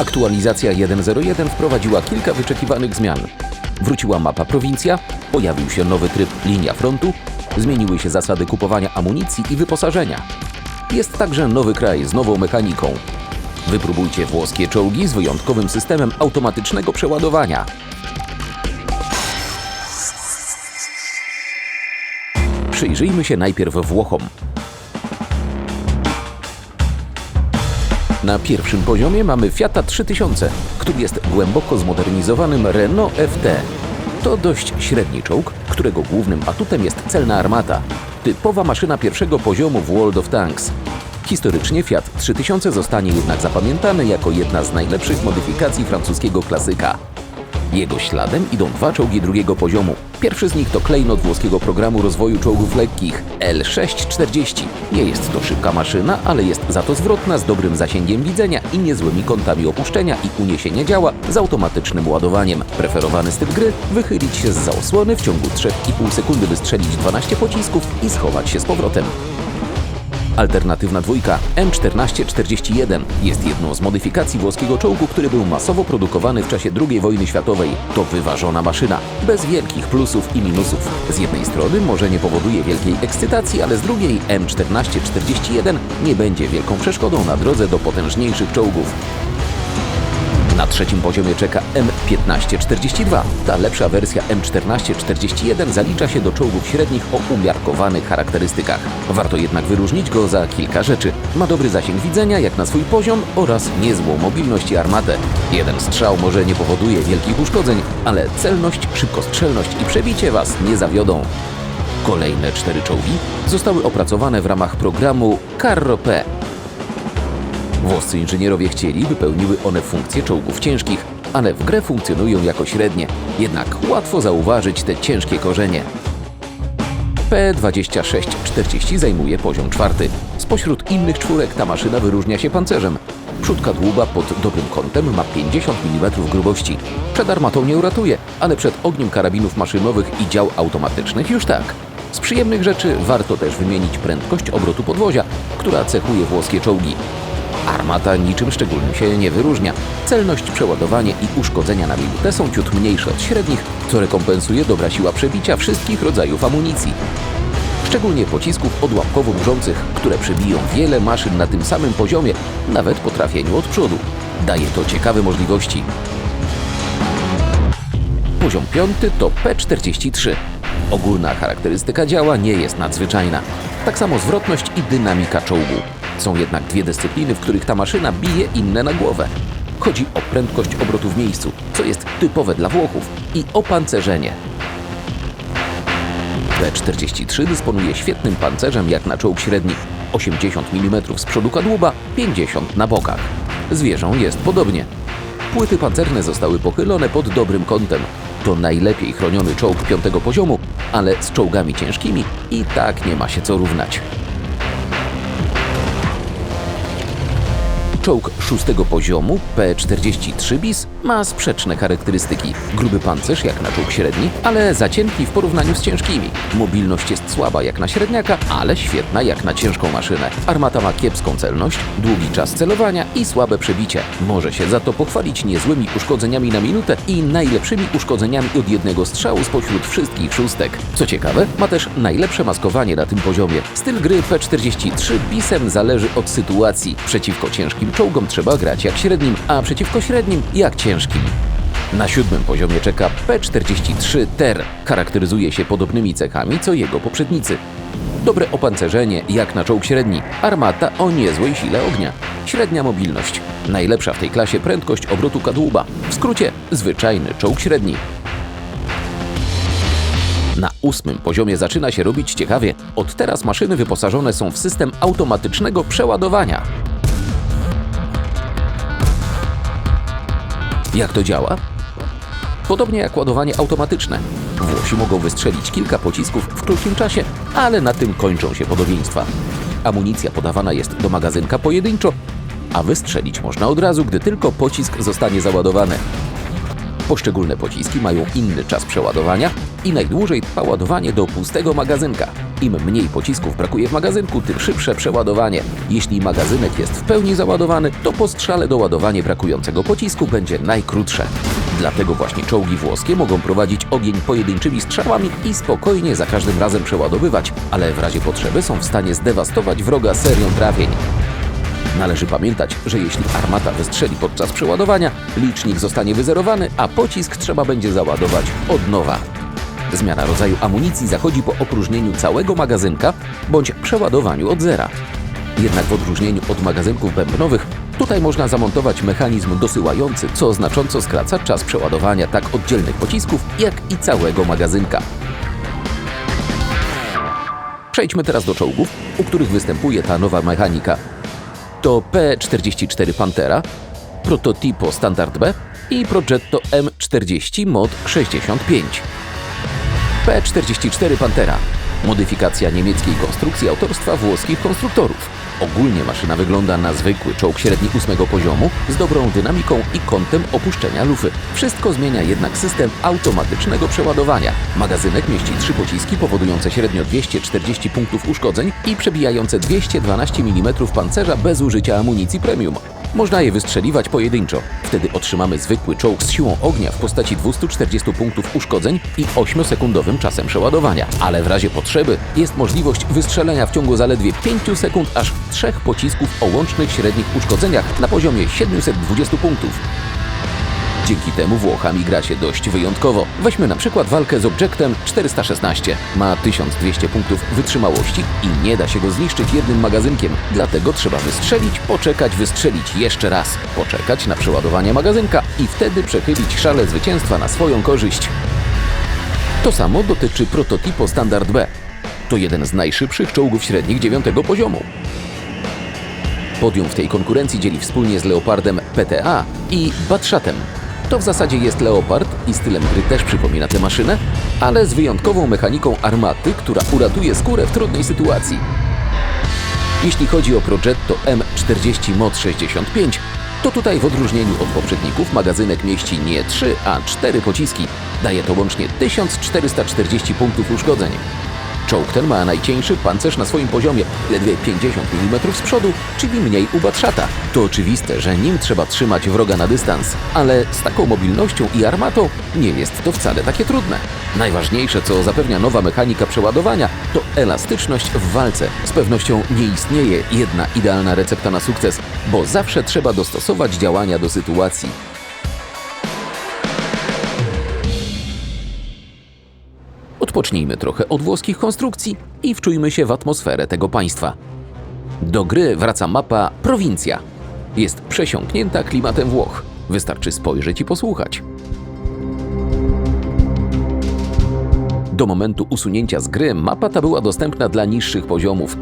Aktualizacja 1.01 wprowadziła kilka wyczekiwanych zmian. Wróciła mapa prowincja, pojawił się nowy tryb linia frontu, zmieniły się zasady kupowania amunicji i wyposażenia. Jest także nowy kraj z nową mechaniką. Wypróbujcie włoskie czołgi z wyjątkowym systemem automatycznego przeładowania. Przyjrzyjmy się najpierw Włochom. Na pierwszym poziomie mamy Fiata 3000, który jest głęboko zmodernizowanym Renault FT. To dość średni czołg, którego głównym atutem jest celna armata. Typowa maszyna pierwszego poziomu w World of Tanks. Historycznie Fiat 3000 zostanie jednak zapamiętany jako jedna z najlepszych modyfikacji francuskiego klasyka. Jego śladem idą dwa czołgi drugiego poziomu. Pierwszy z nich to klejnot włoskiego programu rozwoju czołgów lekkich L640. Nie jest to szybka maszyna, ale jest za to zwrotna z dobrym zasięgiem widzenia i niezłymi kątami opuszczenia i uniesienia działa z automatycznym ładowaniem. Preferowany styl gry wychylić się z za osłony w ciągu 3,5 sekundy wystrzelić 12 pocisków i schować się z powrotem. Alternatywna dwójka M1441 jest jedną z modyfikacji włoskiego czołgu, który był masowo produkowany w czasie II wojny światowej. To wyważona maszyna, bez wielkich plusów i minusów. Z jednej strony może nie powoduje wielkiej ekscytacji, ale z drugiej M1441 nie będzie wielką przeszkodą na drodze do potężniejszych czołgów. Na trzecim poziomie czeka M1542. Ta lepsza wersja M1441 zalicza się do czołgów średnich o umiarkowanych charakterystykach. Warto jednak wyróżnić go za kilka rzeczy. Ma dobry zasięg widzenia jak na swój poziom oraz niezłą mobilność i armatę. Jeden strzał może nie powoduje wielkich uszkodzeń, ale celność, szybkostrzelność i przebicie Was nie zawiodą. Kolejne cztery czołgi zostały opracowane w ramach programu Carro P, Włoscy inżynierowie chcieli, by pełniły one funkcje czołgów ciężkich, ale w grę funkcjonują jako średnie. Jednak łatwo zauważyć te ciężkie korzenie. P2640 zajmuje poziom czwarty. Spośród innych czwórek ta maszyna wyróżnia się pancerzem. Przódka dłuba pod dobrym kątem ma 50 mm grubości. Przed armatą nie uratuje, ale przed ogniem karabinów maszynowych i dział automatycznych już tak. Z przyjemnych rzeczy warto też wymienić prędkość obrotu podwozia, która cechuje włoskie czołgi. Armata niczym szczególnym się nie wyróżnia. Celność, przeładowanie i uszkodzenia na minutę są ciut mniejsze od średnich, co rekompensuje dobra siła przebicia wszystkich rodzajów amunicji. Szczególnie pocisków odłamkowo-burzących, które przebiją wiele maszyn na tym samym poziomie, nawet po trafieniu od przodu. Daje to ciekawe możliwości. Poziom piąty to P43. Ogólna charakterystyka działa nie jest nadzwyczajna. Tak samo zwrotność i dynamika czołgu. Są jednak dwie dyscypliny, w których ta maszyna bije inne na głowę. Chodzi o prędkość obrotu w miejscu, co jest typowe dla Włochów, i opancerzenie. P-43 dysponuje świetnym pancerzem jak na czołg średni. 80 mm z przodu kadłuba, 50 na bokach. Z wieżą jest podobnie. Płyty pancerne zostały pochylone pod dobrym kątem. To najlepiej chroniony czołg piątego poziomu, ale z czołgami ciężkimi i tak nie ma się co równać. Czołg szóstego poziomu P-43 bis ma sprzeczne charakterystyki. Gruby pancerz jak na czołg średni, ale za cienki w porównaniu z ciężkimi. Mobilność jest słaba jak na średniaka, ale świetna jak na ciężką maszynę. Armata ma kiepską celność, długi czas celowania i słabe przebicie. Może się za to pochwalić niezłymi uszkodzeniami na minutę i najlepszymi uszkodzeniami od jednego strzału spośród wszystkich szóstek. Co ciekawe, ma też najlepsze maskowanie na tym poziomie. Styl gry P-43 bisem zależy od sytuacji. Przeciwko ciężkim czołgom trzeba grać jak średnim, a przeciwko średnim jak ciężkim. Na siódmym poziomie czeka P-43 Ter. Charakteryzuje się podobnymi cechami co jego poprzednicy. Dobre opancerzenie jak na czołg średni, armata o niezłej sile ognia, średnia mobilność, najlepsza w tej klasie prędkość obrotu kadłuba, w skrócie zwyczajny czołg średni. Na ósmym poziomie zaczyna się robić ciekawie. Od teraz maszyny wyposażone są w system automatycznego przeładowania. Jak to działa? Podobnie jak ładowanie automatyczne. Włosi mogą wystrzelić kilka pocisków w krótkim czasie, ale na tym kończą się podobieństwa. Amunicja podawana jest do magazynka pojedynczo, a wystrzelić można od razu, gdy tylko pocisk zostanie załadowany. Poszczególne pociski mają inny czas przeładowania i najdłużej trwa ładowanie do pustego magazynka. Im mniej pocisków brakuje w magazynku, tym szybsze przeładowanie. Jeśli magazynek jest w pełni załadowany, to po strzale doładowanie brakującego pocisku będzie najkrótsze. Dlatego właśnie czołgi włoskie mogą prowadzić ogień pojedynczymi strzałami i spokojnie za każdym razem przeładowywać, ale w razie potrzeby są w stanie zdewastować wroga serią trafień. Należy pamiętać, że jeśli armata wystrzeli podczas przeładowania, licznik zostanie wyzerowany, a pocisk trzeba będzie załadować od nowa. Zmiana rodzaju amunicji zachodzi po opróżnieniu całego magazynka bądź przeładowaniu od zera. Jednak w odróżnieniu od magazynków bębnowych, tutaj można zamontować mechanizm dosyłający, co znacząco skraca czas przeładowania tak oddzielnych pocisków, jak i całego magazynka. Przejdźmy teraz do czołgów, u których występuje ta nowa mechanika. To P-44 Pantera, Prototipo Standard B i Progetto M40 Mod 65. P-44 Pantera. Modyfikacja niemieckiej konstrukcji autorstwa włoskich konstruktorów. Ogólnie maszyna wygląda na zwykły czołg średni ósmego poziomu z dobrą dynamiką i kątem opuszczenia lufy. Wszystko zmienia jednak system automatycznego przeładowania. Magazynek mieści trzy pociski powodujące średnio 240 punktów uszkodzeń i przebijające 212 mm pancerza bez użycia amunicji premium. Można je wystrzeliwać pojedynczo. Wtedy otrzymamy zwykły czołg z siłą ognia w postaci 240 punktów uszkodzeń i 8-sekundowym czasem przeładowania. Ale w razie potrzeby jest możliwość wystrzelenia w ciągu zaledwie 5 sekund aż trzech pocisków o łącznych średnich uszkodzeniach na poziomie 720 punktów. Dzięki temu Włochami gra się dość wyjątkowo. Weźmy na przykład walkę z Objectem 416. Ma 1200 punktów wytrzymałości i nie da się go zniszczyć jednym magazynkiem. Dlatego trzeba wystrzelić, poczekać, wystrzelić jeszcze raz, poczekać na przeładowanie magazynka i wtedy przechylić szale zwycięstwa na swoją korzyść. To samo dotyczy prototypu Standard B. To jeden z najszybszych czołgów średnich 9 poziomu. Podium w tej konkurencji dzieli wspólnie z Leopardem PTA i Batschatem. To w zasadzie jest Leopard i stylem gry też przypomina tę maszynę, ale z wyjątkową mechaniką armaty, która uratuje skórę w trudnej sytuacji. Jeśli chodzi o Progetto M40 Mod 65, to tutaj w odróżnieniu od poprzedników magazynek mieści nie 3, a 4 pociski. Daje to łącznie 1440 punktów uszkodzeń. Czołg ten ma najcieńszy pancerz na swoim poziomie, ledwie 50 mm z przodu, czyli mniej u Batrzata. To oczywiste, że nim trzeba trzymać wroga na dystans, ale z taką mobilnością i armatą nie jest to wcale takie trudne. Najważniejsze, co zapewnia nowa mechanika przeładowania, to elastyczność w walce. Z pewnością nie istnieje jedna idealna recepta na sukces, bo zawsze trzeba dostosować działania do sytuacji. Odpocznijmy trochę od włoskich konstrukcji i wczujmy się w atmosferę tego państwa. Do gry wraca mapa Prowincja. Jest przesiąknięta klimatem Włoch. Wystarczy spojrzeć i posłuchać. Do momentu usunięcia z gry mapa ta była dostępna dla niższych poziomów.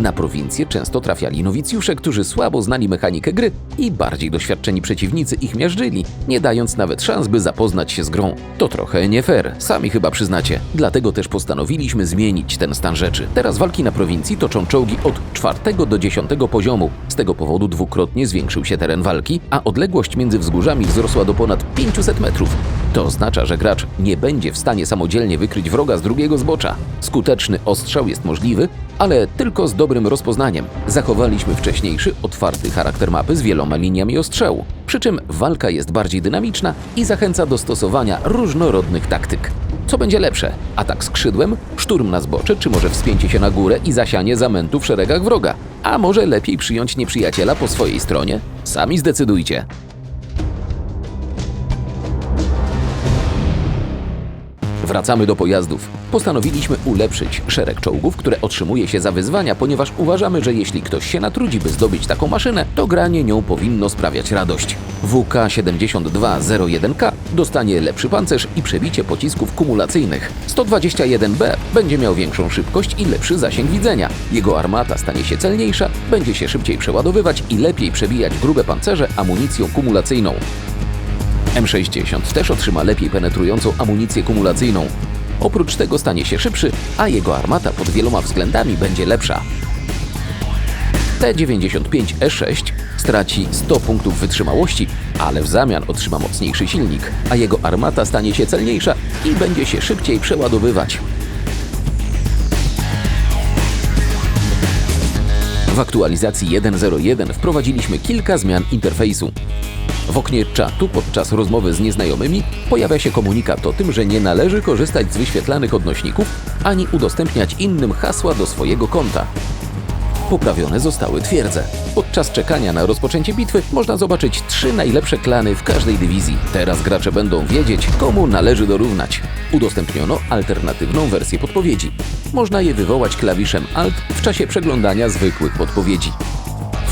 Na prowincję często trafiali nowicjusze, którzy słabo znali mechanikę gry i bardziej doświadczeni przeciwnicy ich miażdżyli, nie dając nawet szans, by zapoznać się z grą. To trochę nie fair, sami chyba przyznacie. Dlatego też postanowiliśmy zmienić ten stan rzeczy. Teraz walki na prowincji toczą czołgi od 4 do 10 poziomu. Z tego powodu dwukrotnie zwiększył się teren walki, a odległość między wzgórzami wzrosła do ponad 500 metrów. To oznacza, że gracz nie będzie w stanie samodzielnie wykryć wroga z drugiego zbocza. Skuteczny ostrzał jest możliwy, ale tylko z dobrym rozpoznaniem. Zachowaliśmy wcześniejszy, otwarty charakter mapy z wieloma liniami ostrzału. Przy czym walka jest bardziej dynamiczna i zachęca do stosowania różnorodnych taktyk. Co będzie lepsze? Atak skrzydłem, szturm na zbocze, czy może wspięcie się na górę i zasianie zamętu w szeregach wroga? A może lepiej przyjąć nieprzyjaciela po swojej stronie? Sami zdecydujcie. Wracamy do pojazdów. Postanowiliśmy ulepszyć szereg czołgów, które otrzymuje się za wyzwania, ponieważ uważamy, że jeśli ktoś się natrudzi, by zdobyć taką maszynę, to granie nią powinno sprawiać radość. WK-7201K dostanie lepszy pancerz i przebicie pocisków kumulacyjnych. 121B będzie miał większą szybkość i lepszy zasięg widzenia. Jego armata stanie się celniejsza, będzie się szybciej przeładowywać i lepiej przebijać grube pancerze amunicją kumulacyjną. M60 też otrzyma lepiej penetrującą amunicję kumulacyjną. Oprócz tego stanie się szybszy, a jego armata pod wieloma względami będzie lepsza. T-95E6 straci 100 punktów wytrzymałości ale w zamian otrzyma mocniejszy silnik, a jego armata stanie się celniejsza i będzie się szybciej przeładowywać. W aktualizacji 1.01 wprowadziliśmy kilka zmian interfejsu. W oknie czatu podczas rozmowy z nieznajomymi pojawia się komunikat o tym, że nie należy korzystać z wyświetlanych odnośników ani udostępniać innym hasła do swojego konta. Poprawione zostały twierdze. Podczas czekania na rozpoczęcie bitwy można zobaczyć trzy najlepsze klany w każdej dywizji. Teraz gracze będą wiedzieć, komu należy dorównać. Udostępniono alternatywną wersję podpowiedzi. Można je wywołać klawiszem Alt w czasie przeglądania zwykłych podpowiedzi.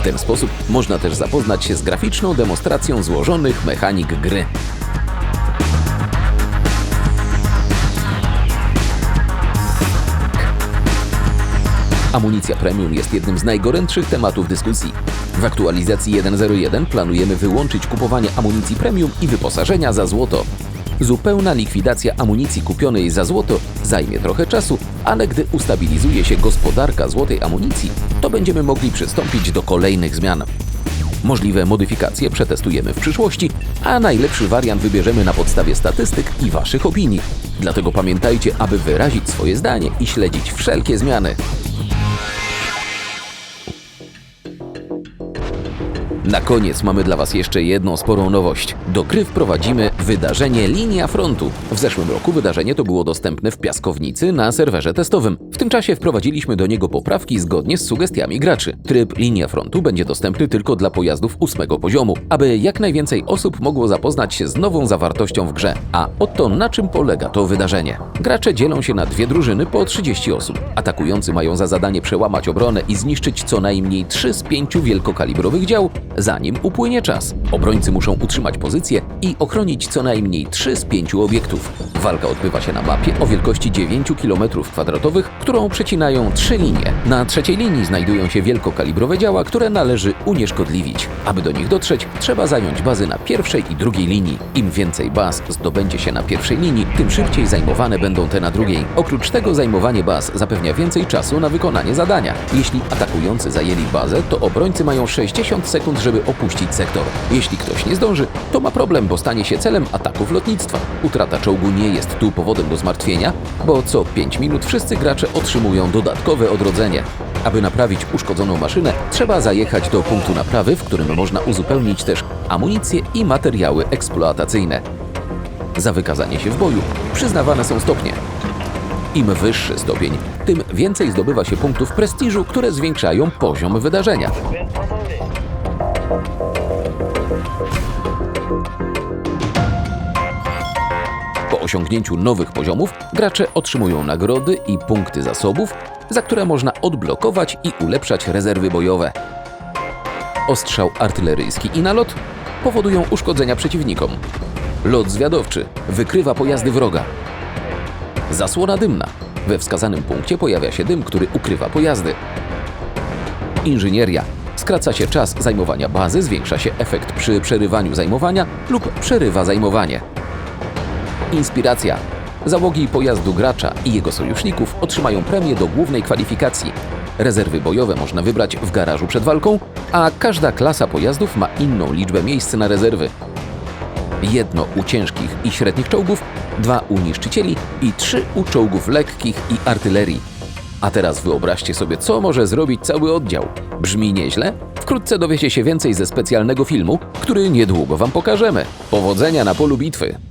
W ten sposób można też zapoznać się z graficzną demonstracją złożonych mechanik gry. Amunicja premium jest jednym z najgorętszych tematów dyskusji. W aktualizacji 1.01 planujemy wyłączyć kupowanie amunicji premium i wyposażenia za złoto. Zupełna likwidacja amunicji kupionej za złoto zajmie trochę czasu, ale gdy ustabilizuje się gospodarka złotej amunicji, to będziemy mogli przystąpić do kolejnych zmian. Możliwe modyfikacje przetestujemy w przyszłości, a najlepszy wariant wybierzemy na podstawie statystyk i Waszych opinii. Dlatego pamiętajcie, aby wyrazić swoje zdanie i śledzić wszelkie zmiany. Na koniec mamy dla Was jeszcze jedną sporą nowość. Do gry wprowadzimy wydarzenie Linia Frontu. W zeszłym roku wydarzenie to było dostępne w Piaskownicy na serwerze testowym. W tym czasie wprowadziliśmy do niego poprawki zgodnie z sugestiami graczy. Tryb Linia Frontu będzie dostępny tylko dla pojazdów ósmego poziomu, aby jak najwięcej osób mogło zapoznać się z nową zawartością w grze. A oto na czym polega to wydarzenie. Gracze dzielą się na dwie drużyny po 30 osób. Atakujący mają za zadanie przełamać obronę i zniszczyć co najmniej 3 z 5 wielkokalibrowych dział, zanim upłynie czas. Obrońcy muszą utrzymać pozycję i ochronić co najmniej 3 z 5 obiektów. Walka odbywa się na mapie o wielkości 9 km2, którą przecinają trzy linie. Na trzeciej linii znajdują się wielkokalibrowe działa, które należy unieszkodliwić. Aby do nich dotrzeć, trzeba zająć bazy na pierwszej i drugiej linii. Im więcej baz zdobędzie się na pierwszej linii, tym szybciej zajmowane będą te na drugiej. Oprócz tego zajmowanie baz zapewnia więcej czasu na wykonanie zadania. Jeśli atakujący zajęli bazę, to obrońcy mają 60 sekund, żeby opuścić sektor. Jeśli ktoś nie zdąży, to ma problem, bo stanie się celem ataków lotnictwa. Utrata czołgu nie jest tu powodem do zmartwienia, bo co 5 minut wszyscy gracze otrzymują dodatkowe odrodzenie. Aby naprawić uszkodzoną maszynę, trzeba zajechać do punktu naprawy, w którym można uzupełnić też amunicję i materiały eksploatacyjne. Za wykazanie się w boju przyznawane są stopnie. Im wyższy stopień, tym więcej zdobywa się punktów prestiżu, które zwiększają poziom wydarzenia. Osiągnięciu nowych poziomów gracze otrzymują nagrody i punkty zasobów, za które można odblokować i ulepszać rezerwy bojowe. Ostrzał artyleryjski i nalot powodują uszkodzenia przeciwnikom. Lot zwiadowczy wykrywa pojazdy wroga. Zasłona dymna. We wskazanym punkcie pojawia się dym, który ukrywa pojazdy. Inżynieria. Skraca się czas zajmowania bazy, zwiększa się efekt przy przerywaniu zajmowania lub przerywa zajmowanie. Inspiracja. Załogi pojazdu gracza i jego sojuszników otrzymają premię do głównej kwalifikacji. Rezerwy bojowe można wybrać w garażu przed walką, a każda klasa pojazdów ma inną liczbę miejsc na rezerwy. Jedno u ciężkich i średnich czołgów, dwa u niszczycieli i trzy u czołgów lekkich i artylerii. A teraz wyobraźcie sobie, co może zrobić cały oddział. Brzmi nieźle? Wkrótce dowiecie się więcej ze specjalnego filmu, który niedługo Wam pokażemy. Powodzenia na polu bitwy!